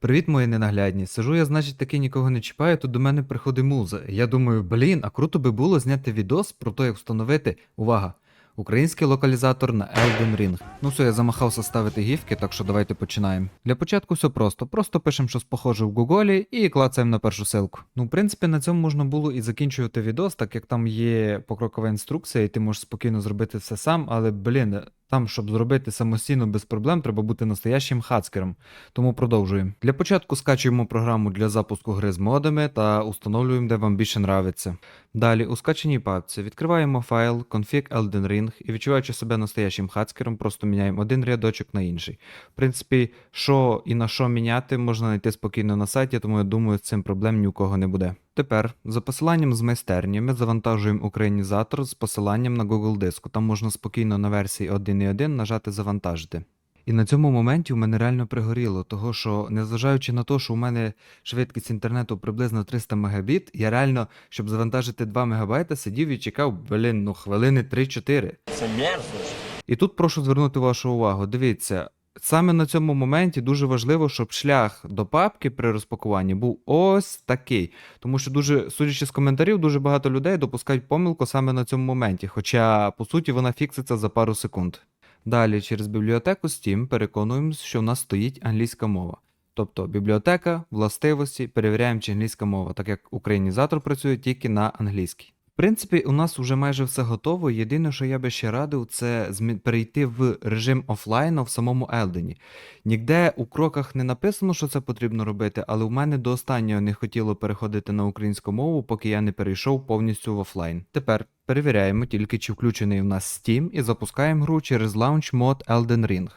Привіт, мої ненаглядні. Сижу я, значить, таки нікого не чіпаю, тут до мене приходить муза. Я думаю, блін, а круто би було зняти відос про те, як встановити, увага, український локалізатор на Elden Ring. Ну все, я замахався ставити гіфки, так що давайте починаємо. Для початку все просто. Просто пишемо щось похоже в Гуголі і клацаємо на першу ссылку. Ну, в принципі, на цьому можна було і закінчувати відос, так як там є покрокова інструкція, і ти можеш спокійно зробити все сам, але блін. Там, щоб зробити самостійно без проблем, треба бути настоящим хацкером. Тому продовжуємо. Для початку скачуємо програму для запуску гри з модами та установлюємо, де вам більше нравиться. Далі у скачаній папці відкриваємо файл config Elden Ring і відчуваючи себе настоящим хацкером, просто міняємо один рядочок на інший. В принципі, що і на що міняти, можна знайти спокійно на сайті, тому я думаю, з цим проблем ні у кого не буде. Тепер за посиланням з майстерні ми завантажуємо українізатор з посиланням на Google диску. Там можна спокійно на версії 1.1 нажати завантажити. І на цьому моменті у мене реально пригоріло, того що, незважаючи на те, що у мене швидкість інтернету приблизно 300 Мбіт, я реально, щоб завантажити 2 МБ, сидів і чекав, блін, ну хвилини 3-4. Це мерзость. І тут прошу звернути вашу увагу. Дивіться, саме на цьому моменті дуже важливо, щоб шлях до папки при розпакуванні був ось такий. Тому що дуже, судячи з коментарів, дуже багато людей допускають помилку саме на цьому моменті, хоча по суті вона фікситься за пару секунд. Далі через бібліотеку Steam переконуємося, що в нас стоїть англійська мова. Тобто бібліотека, властивості, перевіряємо, чи англійська мова, так як українізатор працює тільки на англійській. В принципі, у нас вже майже все готово. Єдине, що я би ще радив, це перейти в режим офлайну в самому Елдені. Ніде у кроках не написано, що це потрібно робити, але у мене до останнього не хотіло переходити на українську мову, поки я не перейшов повністю в офлайн. Тепер перевіряємо тільки, чи включений у нас Steam, і запускаємо гру через лаунч мод Elden Ring.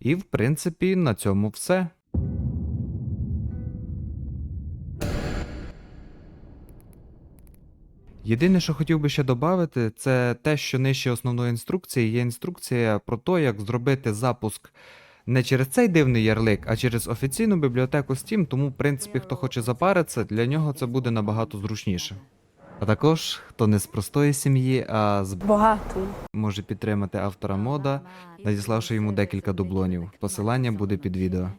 І в принципі на цьому все. Єдине, що хотів би ще додати, це те, що нижче основної інструкції є інструкція про те, як зробити запуск не через цей дивний ярлик, а через офіційну бібліотеку Steam, тому, в принципі, хто хоче запаритися, для нього це буде набагато зручніше. А також, хто не з простої сім'ї, а з Багато. може підтримати автора мода, надіславши йому декілька дублонів. Посилання буде під відео.